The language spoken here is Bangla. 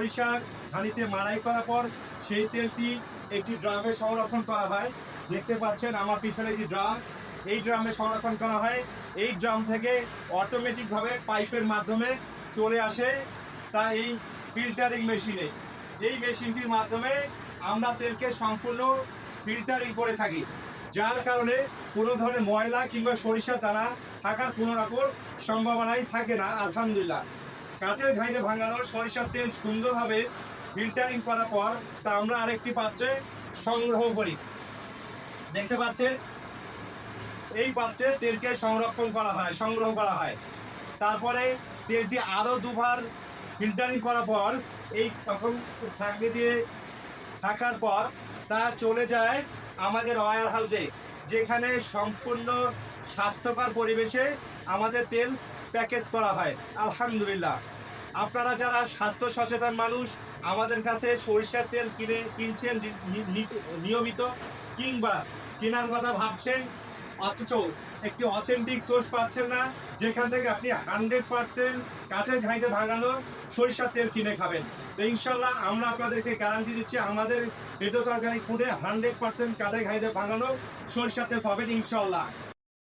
সরিষা ঘানিতে মারাই করার পর সেই তেলটি একটি ড্রামে সংরক্ষণ করা হয়। দেখতে পাচ্ছেন আমার পিছনে একটি ড্রাম। এই ড্রামে সংরক্ষণ করা হয়। এই ড্রাম থেকে অটোমেটিকভাবে পাইপের মাধ্যমে চলে আসে তা এই ফিল্টারিং মেশিনে। এই মেশিনটির মাধ্যমে আমরা তেলকে সম্পূর্ণ ফিল্টারিং করে থাকি। যার কারণে কোনো ধরনের ময়লা কিংবা সরিষা দ্বারা থাকার কোনো রকম সম্ভাবনাই থাকে না, আলহামদুলিল্লাহ। কাঠের ঘাইতে ভাঙানোর সরিষার তেল সুন্দরভাবে ফিল্টারিং করার পর তা আমরা আরেকটি পাত্রে সংগ্রহ করি। দেখতে পাচ্ছেন? এই পাত্রে তেলকে সংরক্ষণ করা হয়, সংগ্রহ করা হয়। তারপরে তেলটি আরও দুবার ফিল্টারিং করার পর এই তখন ছাঁকনি দিয়ে থাকার পর তা চলে যায় আমাদের ওয়ার হাউসে, যেখানে সম্পূর্ণ স্বাস্থ্যকর পরিবেশে আমাদের তেল প্যাকেজ করা হয়। আলহামদুলিল্লাহ। আপনারা যারা স্বাস্থ্য সচেতন মানুষ, আমাদের কাছে সরিষার তেল কিনে কিনছেন নিয়মিত, কিংবা কেনার কথা ভাবছেন, অথচ একটি অথেন্টিক সোর্স পাচ্ছেন না, যেখান থেকে আপনি হান্ড্রেড পার্সেন্ট কাঠের ঘাইতে ভাঙানো সরিষার তেল কিনে খাবেন। তো ইনশাল্লাহ আমরা আপনাদেরকে গ্যারান্টি দিচ্ছি, আমাদের পেটো তরকারি ফুডে হান্ড্রেড পার্সেন্ট কাঠের ঘাইতে ভাঙানো সরিষার তেল পাবেন ইনশাল্লাহ